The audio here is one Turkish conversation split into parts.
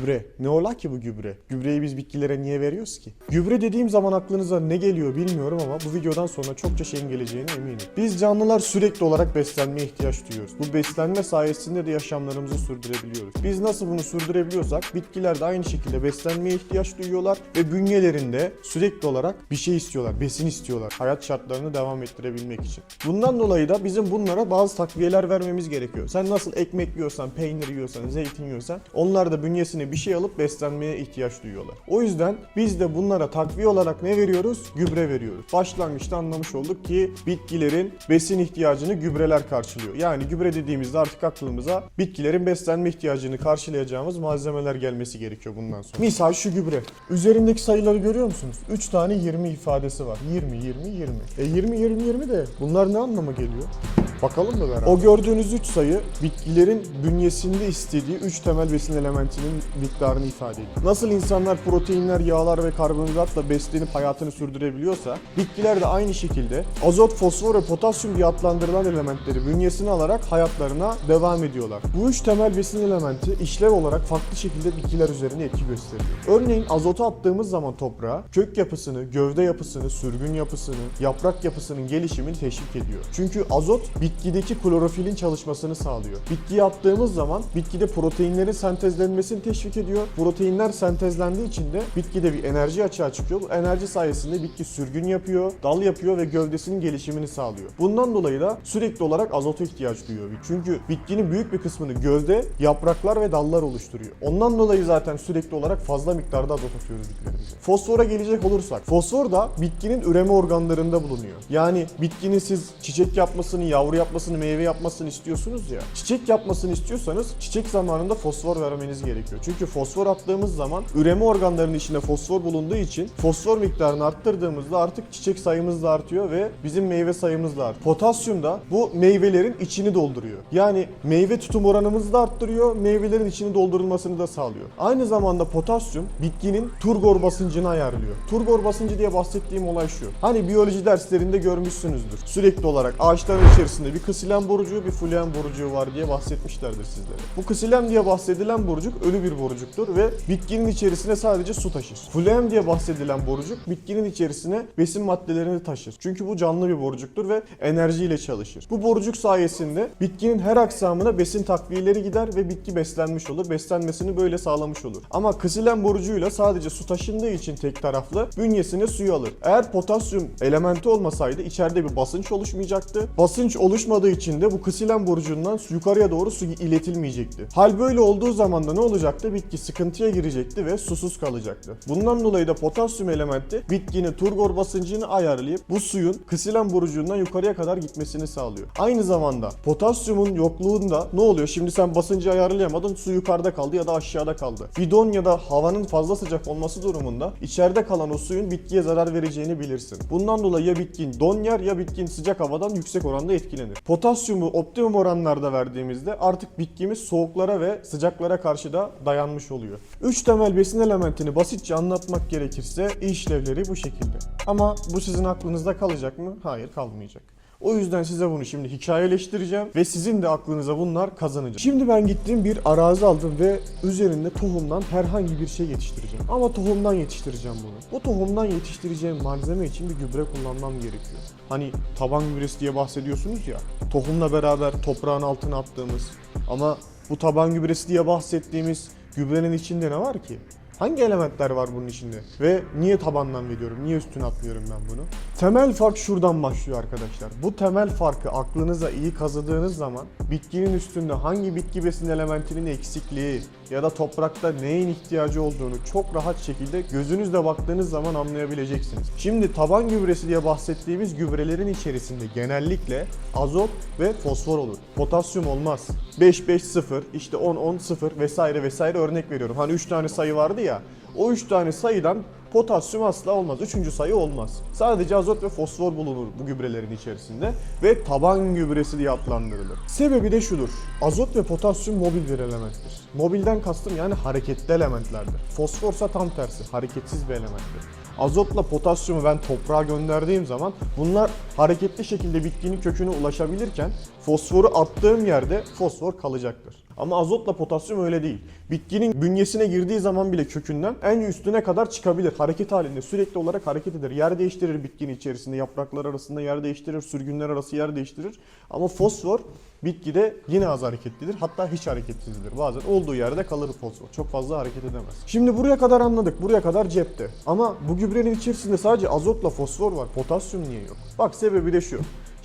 Gübre. Ne ola ki bu gübre? Gübreyi biz bitkilere niye veriyoruz ki? Gübre dediğim zaman aklınıza ne geliyor bilmiyorum ama bu videodan sonra çokça şeyin geleceğine eminim. Biz canlılar sürekli olarak beslenmeye ihtiyaç duyuyoruz. Bu beslenme sayesinde de yaşamlarımızı sürdürebiliyoruz. Biz nasıl bunu sürdürebiliyorsak bitkiler de aynı şekilde beslenmeye ihtiyaç duyuyorlar ve bünyelerinde sürekli olarak bir şey istiyorlar, besin istiyorlar. Hayat şartlarını devam ettirebilmek için. Bundan dolayı da bizim bunlara bazı takviyeler vermemiz gerekiyor. Sen nasıl ekmek yiyorsan, peynir yiyorsan, zeytin yiyorsan onlar da bünyesine bir şey alıp beslenmeye ihtiyaç duyuyorlar. O yüzden biz de bunlara takviye olarak ne veriyoruz? Gübre veriyoruz. Başlangıçta anlamış olduk ki bitkilerin besin ihtiyacını gübreler karşılıyor. Yani gübre dediğimizde artık aklımıza bitkilerin beslenme ihtiyacını karşılayacağımız malzemeler gelmesi gerekiyor bundan sonra. Misal şu gübre. Üzerindeki sayıları görüyor musunuz? 3 tane 20 ifadesi var. 20, 20, 20. E 20, 20, 20 de bunlar ne anlama geliyor? Bakalım mı beraber? O gördüğünüz 3 sayı bitkilerin bünyesinde istediği 3 temel besin elementinin miktarını ifade ediyor. Nasıl insanlar proteinler, yağlar ve karbonhidratla beslenip hayatını sürdürebiliyorsa bitkiler de aynı şekilde azot, fosfor ve potasyum diye adlandırılan elementleri bünyesine alarak hayatlarına devam ediyorlar. Bu üç temel besin elementi işlev olarak farklı şekilde bitkiler üzerine etki gösteriyor. Örneğin azotu attığımız zaman toprağa kök yapısını, gövde yapısını, sürgün yapısını, yaprak yapısının gelişimini teşvik ediyor. Çünkü azot bitkideki klorofilin çalışmasını sağlıyor. Bitkiye attığımız zaman bitkide proteinlerin sentezlenmesini teşvik ediyor. Proteinler sentezlendiği için de bitkide bir enerji açığa çıkıyor. Bu enerji sayesinde bitki sürgün yapıyor, dal yapıyor ve gövdesinin gelişimini sağlıyor. Bundan dolayı da sürekli olarak azota ihtiyaç duyuyor. Çünkü bitkinin büyük bir kısmını gövde, yapraklar ve dallar oluşturuyor. Ondan dolayı zaten sürekli olarak fazla miktarda azot atıyoruz bitkilerimize. Fosfora gelecek olursak, fosfor da bitkinin üreme organlarında bulunuyor. Yani bitkinin siz çiçek yapmasını, yavru yapmasını, meyve yapmasını istiyorsunuz ya. Çiçek yapmasını istiyorsanız çiçek zamanında fosfor vermeniz gerekiyor. Çünkü fosfor attığımız zaman üreme organlarının içinde fosfor bulunduğu için fosfor miktarını arttırdığımızda artık çiçek sayımız da artıyor ve bizim meyve sayımız da artıyor. Potasyum da bu meyvelerin içini dolduruyor. Yani meyve tutum oranımızı da arttırıyor, meyvelerin içini doldurulmasını da sağlıyor. Aynı zamanda potasyum bitkinin turgor basıncını ayarlıyor. Turgor basıncı diye bahsettiğim olay şu. Hani biyoloji derslerinde görmüşsünüzdür. Sürekli olarak ağaçların içerisinde bir kısilen borucuğu bir fulen borucuğu var diye bahsetmişlerdir sizlere. Bu kısilen diye bahsedilen borucuk ölü bir borucuktur ve bitkinin içerisine sadece su taşır. Fulen diye bahsedilen borucuk bitkinin içerisine besin maddelerini taşır. Çünkü bu canlı bir borucuktur ve enerjiyle çalışır. Bu borucuk sayesinde bitkinin her aksamına besin takviyeleri gider ve bitki beslenmiş olur. Beslenmesini böyle sağlamış olur. Ama kısilen borucuğuyla sadece su taşındığı için tek taraflı bünyesine suyu alır. Eğer potasyum elementi olmasaydı içeride bir basınç oluşmayacaktı. Basınç oluşmadığı için de bu kısilen borucuğundan yukarıya doğru su iletilmeyecekti. Hal böyle olduğu zaman da ne olacaktı? Bitki sıkıntıya girecekti ve susuz kalacaktı. Bundan dolayı da potasyum elementi bitkinin turgor basıncını ayarlayıp bu suyun kısilen borucuğundan yukarıya kadar gitmesini sağlıyor. Aynı zamanda potasyumun yokluğunda ne oluyor? Şimdi sen basıncı ayarlayamadın su yukarıda kaldı ya da aşağıda kaldı. Bidon ya da havanın fazla sıcak olması durumunda içeride kalan o suyun bitkiye zarar vereceğini bilirsin. Bundan dolayı ya bitkin don yer ya bitkin sıcak havadan yüksek oranda etkilenir. Potasyumu optimum oranlarda verdiğimizde artık bitkimiz soğuklara ve sıcaklara karşı da dayanmış oluyor. 3 temel besin elementini basitçe anlatmak gerekirse işlevleri bu şekilde. Ama bu sizin aklınızda kalacak mı? Hayır kalmayacak. O yüzden size bunu şimdi hikayeleştireceğim ve sizin de aklınıza bunlar kazanacak. Şimdi ben gittim bir arazi aldım ve üzerinde tohumdan herhangi bir şey yetiştireceğim. Ama tohumdan yetiştireceğim bunu. Bu tohumdan yetiştireceğim malzeme için bir gübre kullanmam gerekiyor. Hani taban gübresi diye bahsediyorsunuz ya. Tohumla beraber toprağın altına attığımız ama bu taban gübresi diye bahsettiğimiz gübrenin içinde ne var ki? Hangi elementler var bunun içinde? Ve niye tabandan veriyorum? Niye üstüne atmıyorum ben bunu? Temel fark şuradan başlıyor arkadaşlar. Bu temel farkı aklınıza iyi kazıdığınız zaman bitkinin üstünde hangi bitki besin elementinin eksikliği ya da toprakta neyin ihtiyacı olduğunu çok rahat şekilde gözünüzle baktığınız zaman anlayabileceksiniz. Şimdi taban gübresi diye bahsettiğimiz gübrelerin içerisinde genellikle azot ve fosfor olur. Potasyum olmaz. 5 5 0 işte 10 10 0 vesaire vesaire örnek veriyorum. Hani 3 tane sayı vardı ya. O 3 tane sayıdan potasyum asla olmaz. Üçüncü sayı olmaz. Sadece azot ve fosfor bulunur bu gübrelerin içerisinde ve taban gübresi diye adlandırılır. Sebebi de şudur. Azot ve potasyum mobil bir elementtir. Mobilden kastım yani hareketli elementlerdir. Fosforsa tam tersi, hareketsiz bir elementtir. Azotla potasyumu ben toprağa gönderdiğim zaman bunlar hareketli şekilde bitkinin köküne ulaşabilirken fosforu attığım yerde fosfor kalacaktır. Ama azotla potasyum öyle değil. Bitkinin bünyesine girdiği zaman bile kökünden en üstüne kadar çıkabilir. Hareket halinde sürekli olarak hareket eder. Yer değiştirir bitkinin içerisinde. Yapraklar arasında yer değiştirir. Sürgünler arası yer değiştirir. Ama fosfor bitkide yine az hareketlidir. Hatta hiç hareketsizdir. Bazen olduğu yerde kalır fosfor. Çok fazla hareket edemez. Şimdi buraya kadar anladık. Buraya kadar cepte. Ama bu gübrenin içerisinde sadece azotla fosfor var. Potasyum niye yok? Bak sebebi de şu.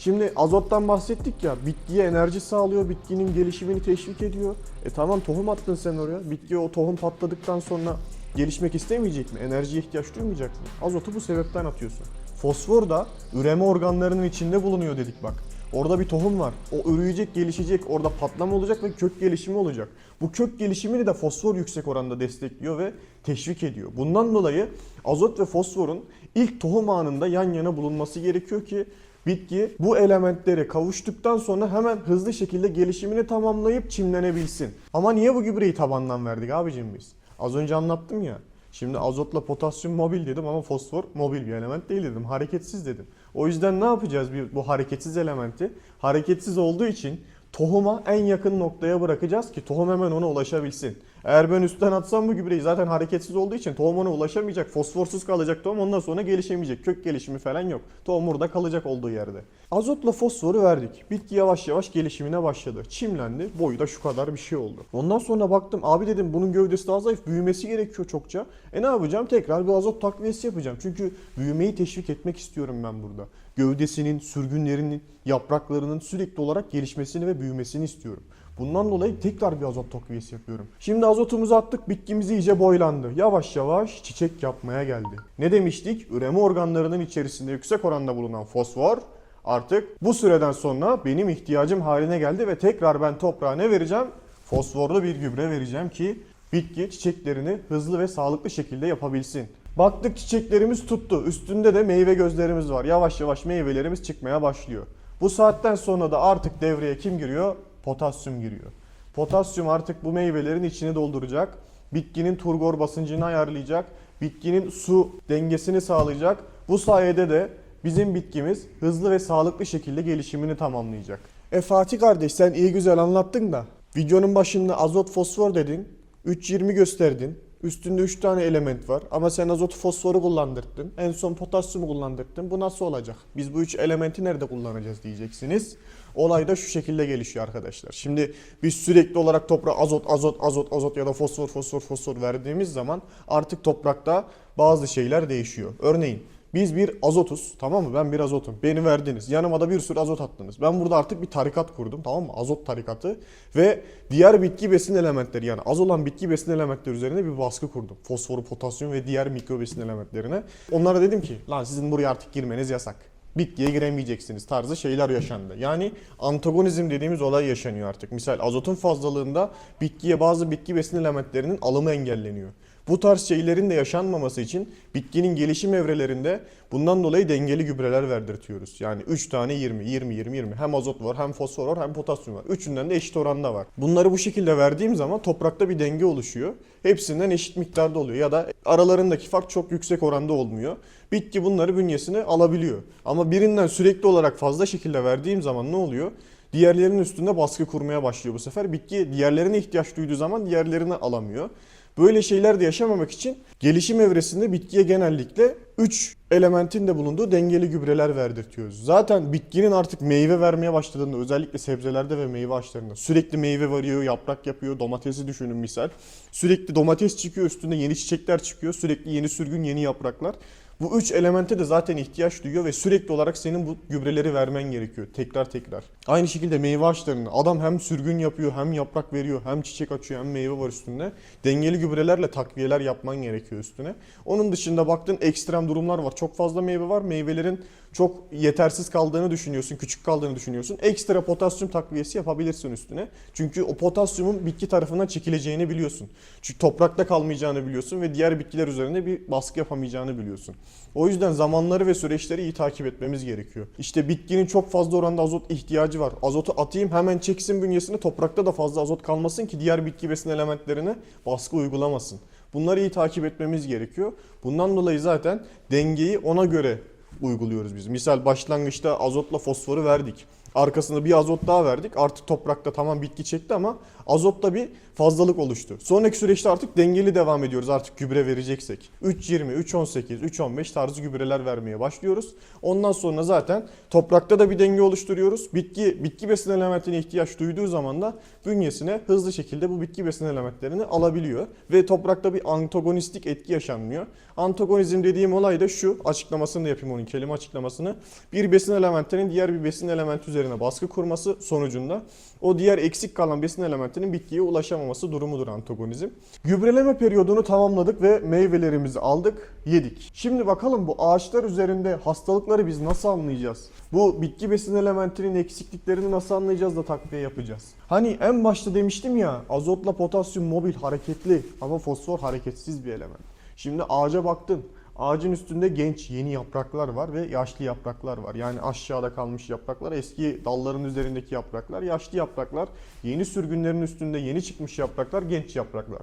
Şimdi azottan bahsettik ya, bitkiye enerji sağlıyor, bitkinin gelişimini teşvik ediyor. E tamam tohum attın sen oraya, bitki o tohum patladıktan sonra gelişmek istemeyecek mi? Enerjiye ihtiyaç duymayacak mı? Azotu bu sebepten atıyorsun. Fosfor da üreme organlarının içinde bulunuyor dedik bak. Orada bir tohum var. O üreyecek, gelişecek, orada patlama olacak ve kök gelişimi olacak. Bu kök gelişimini de fosfor yüksek oranda destekliyor ve teşvik ediyor. Bundan dolayı azot ve fosforun ilk tohum anında yan yana bulunması gerekiyor ki bitki bu elementleri kavuştuktan sonra hemen hızlı şekilde gelişimini tamamlayıp çimlenebilsin. Ama niye bu gübreyi tabandan verdik abicim biz? Az önce anlattım ya. Şimdi azotla potasyum mobil dedim ama fosfor mobil bir element değil dedim. Hareketsiz dedim. O yüzden ne yapacağız bu hareketsiz elementi? Hareketsiz olduğu için tohuma en yakın noktaya bırakacağız ki tohum hemen ona ulaşabilsin. Eğer ben üstten atsam bu gübreyi zaten hareketsiz olduğu için tohum ona ulaşamayacak. Fosforsuz kalacak tohum ondan sonra gelişemeyecek. Kök gelişimi falan yok. Tohum burada kalacak olduğu yerde. Azotla fosforu verdik. Bitki yavaş yavaş gelişimine başladı. Çimlendi. Boyu da şu kadar bir şey oldu. Ondan sonra baktım abi dedim bunun gövdesi daha zayıf. Büyümesi gerekiyor çokça. E ne yapacağım? Tekrar bir azot takviyesi yapacağım. Çünkü büyümeyi teşvik etmek istiyorum ben burada. Gövdesinin, sürgünlerinin, yapraklarının sürekli olarak gelişmesini ve büyümesini istiyorum. Bundan dolayı tekrar bir azot takviyesi yapıyorum. Şimdi azotumuzu attık, bitkimiz iyice boylandı. Yavaş yavaş çiçek yapmaya geldi. Ne demiştik? Üreme organlarının içerisinde yüksek oranda bulunan fosfor artık bu süreden sonra benim ihtiyacım haline geldi ve tekrar ben toprağa ne vereceğim? Fosforlu bir gübre vereceğim ki bitki çiçeklerini hızlı ve sağlıklı şekilde yapabilsin. Baktık çiçeklerimiz tuttu. Üstünde de meyve gözlerimiz var. Yavaş yavaş meyvelerimiz çıkmaya başlıyor. Bu saatten sonra da artık devreye kim giriyor? Potasyum giriyor. Potasyum artık bu meyvelerin içini dolduracak. Bitkinin turgor basıncını ayarlayacak. Bitkinin su dengesini sağlayacak. Bu sayede de bizim bitkimiz hızlı ve sağlıklı şekilde gelişimini tamamlayacak. E Fatih kardeş sen iyi güzel anlattın da videonun başında azot fosfor dedin. 3.20 gösterdin. Üstünde 3 tane element var ama sen azotu fosforu kullandırdın. En son potasyumu kullandırdın. Bu nasıl olacak? Biz bu 3 elementi nerede kullanacağız diyeceksiniz. Olay da şu şekilde gelişiyor arkadaşlar. Şimdi biz sürekli olarak toprağa azot, azot, azot, azot ya da fosfor, fosfor, fosfor verdiğimiz zaman artık toprakta bazı şeyler değişiyor. Örneğin biz bir azotuz tamam mı? Ben bir azotum. Beni verdiniz. Yanıma da bir sürü azot attınız. Ben burada artık bir tarikat kurdum tamam mı? Azot tarikatı ve diğer bitki besin elementleri yani az olan bitki besin elementleri üzerine bir baskı kurdum. Fosforu, potasyum ve diğer mikro besin elementlerine. Onlara dedim ki lan sizin buraya artık girmeniz yasak. Bitkiye giremeyeceksiniz tarzı şeyler yaşandı. Yani antagonizm dediğimiz olay yaşanıyor artık. Misal azotun fazlalığında bitkiye bazı bitki besin elementlerinin alımı engelleniyor. Bu tarz şeylerin de yaşanmaması için bitkinin gelişim evrelerinde bundan dolayı dengeli gübreler verdirtiyoruz. Yani 3 tane 20, 20, 20, 20. Hem azot var, hem fosfor var, hem potasyum var. Üçünden de eşit oranda var. Bunları bu şekilde verdiğim zaman toprakta bir denge oluşuyor. Hepsinden eşit miktarda oluyor ya da aralarındaki fark çok yüksek oranda olmuyor. Bitki bunları bünyesine alabiliyor. Ama birinden sürekli olarak fazla şekilde verdiğim zaman ne oluyor? Diğerlerinin üstünde baskı kurmaya başlıyor bu sefer. Bitki diğerlerine ihtiyaç duyduğu zaman diğerlerini alamıyor. Böyle şeyler de yaşamamak için gelişim evresinde bitkiye genellikle 3 elementin de bulunduğu dengeli gübreler verdirtiyoruz. Zaten bitkinin artık meyve vermeye başladığında özellikle sebzelerde ve meyve ağaçlarında sürekli meyve varıyor, yaprak yapıyor, domatesi düşünün misal. Sürekli domates çıkıyor, üstünde yeni çiçekler çıkıyor, sürekli yeni sürgün, yeni yapraklar. Bu üç elemente de zaten ihtiyaç duyuyor ve sürekli olarak senin bu gübreleri vermen gerekiyor tekrar tekrar. Aynı şekilde meyve ağaçlarında adam hem sürgün yapıyor hem yaprak veriyor hem çiçek açıyor hem meyve var üstünde. Dengeli gübrelerle takviyeler yapman gerekiyor üstüne. Onun dışında baktın ekstrem durumlar var. Çok fazla meyve var. Meyvelerin çok yetersiz kaldığını düşünüyorsun, küçük kaldığını düşünüyorsun. Ekstra potasyum takviyesi yapabilirsin üstüne. Çünkü o potasyumun bitki tarafından çekileceğini biliyorsun. Çünkü toprakta kalmayacağını biliyorsun ve diğer bitkiler üzerinde bir baskı yapamayacağını biliyorsun. O yüzden zamanları ve süreçleri iyi takip etmemiz gerekiyor. İşte bitkinin çok fazla oranda azot ihtiyacı var. Azotu atayım hemen çeksin bünyesine toprakta da fazla azot kalmasın ki diğer bitki besin elementlerine baskı uygulamasın. Bunları iyi takip etmemiz gerekiyor. Bundan dolayı zaten dengeyi ona göre uyguluyoruz biz. Misal başlangıçta azotla fosforu verdik. Arkasında bir azot daha verdik. Artık toprakta tamam bitki çekti ama azotta bir fazlalık oluştu. Sonraki süreçte artık dengeli devam ediyoruz artık gübre vereceksek. 3.20, 3.18, 3.15 tarzı gübreler vermeye başlıyoruz. Ondan sonra zaten toprakta da bir denge oluşturuyoruz. Bitki bitki besin elementine ihtiyaç duyduğu zaman da bünyesine hızlı şekilde bu bitki besin elementlerini alabiliyor ve toprakta bir antagonistik etki yaşanmıyor. Antagonizm dediğim olay da şu açıklamasını da yapayım onun kelime açıklamasını. Bir besin elementinin diğer bir besin elementi üzerine baskı kurması sonucunda o diğer eksik kalan besin elementinin bitkiye ulaşamaması durumudur antagonizm. Gübreleme periyodunu tamamladık ve meyvelerimizi aldık, yedik. Şimdi bakalım bu ağaçlar üzerinde hastalıkları biz nasıl anlayacağız? Bu bitki besin elementinin eksikliklerini nasıl anlayacağız da takviye yapacağız? Hani en başta demiştim ya azotla potasyum mobil hareketli ama fosfor hareketsiz bir element. Şimdi ağaca baktın. Ağacın üstünde genç yeni yapraklar var ve yaşlı yapraklar var. Yani aşağıda kalmış yapraklar, eski dalların üzerindeki yapraklar, yaşlı yapraklar, yeni sürgünlerin üstünde yeni çıkmış yapraklar, genç yapraklar.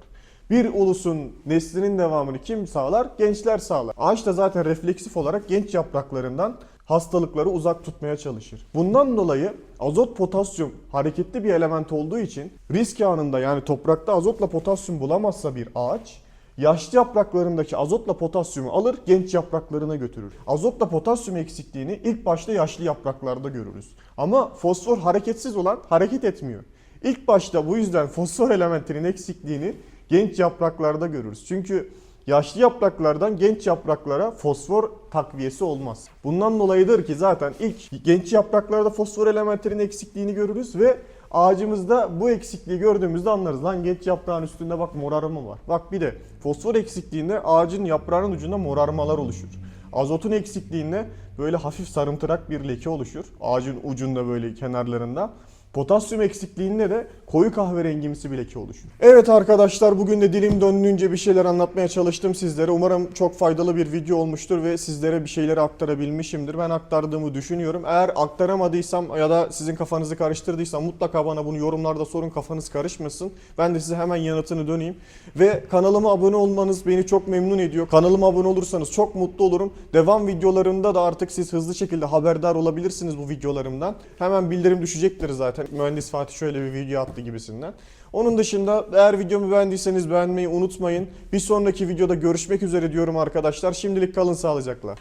Bir ulusun neslinin devamını kim sağlar? Gençler sağlar. Ağaç da zaten refleksif olarak genç yapraklarından hastalıkları uzak tutmaya çalışır. Bundan dolayı azot potasyum hareketli bir element olduğu için risk anında yani toprakta azotla potasyum bulamazsa bir ağaç yaşlı yapraklarındaki azotla potasyumu alır genç yapraklarına götürür. Azotla potasyum eksikliğini ilk başta yaşlı yapraklarda görürüz. Ama fosfor hareketsiz olan hareket etmiyor. İlk başta bu yüzden fosfor elementinin eksikliğini genç yapraklarda görürüz. Çünkü yaşlı yapraklardan genç yapraklara fosfor takviyesi olmaz. Bundan dolayıdır ki zaten ilk genç yapraklarda fosfor elementinin eksikliğini görürüz ve ağacımızda bu eksikliği gördüğümüzde anlarız. Lan genç yaprağın üstünde bak morarma var. Bak bir de fosfor eksikliğinde ağacın yaprağının ucunda morarmalar oluşur. Azotun eksikliğinde böyle hafif sarımtırak bir leke oluşur. Ağacın ucunda böyle kenarlarında. Potasyum eksikliğinde de koyu kahverengimsi bir leke oluşur. Evet arkadaşlar bugün de dilim döndüğünce bir şeyler anlatmaya çalıştım sizlere. Umarım çok faydalı bir video olmuştur ve sizlere bir şeyleri aktarabilmişimdir. Ben aktardığımı düşünüyorum. Eğer aktaramadıysam ya da sizin kafanızı karıştırdıysam mutlaka bana bunu yorumlarda sorun kafanız karışmasın. Ben de size hemen yanıtını döneyim. Ve kanalıma abone olmanız beni çok memnun ediyor. Kanalıma abone olursanız çok mutlu olurum. Devam videolarımda da artık siz hızlı şekilde haberdar olabilirsiniz bu videolarımdan. Hemen bildirim düşecektir zaten. Mühendis Fatih şöyle bir video attı gibisinden. Onun dışında eğer videomu beğendiyseniz beğenmeyi unutmayın. Bir sonraki videoda görüşmek üzere diyorum arkadaşlar. Şimdilik kalın sağlıcakla.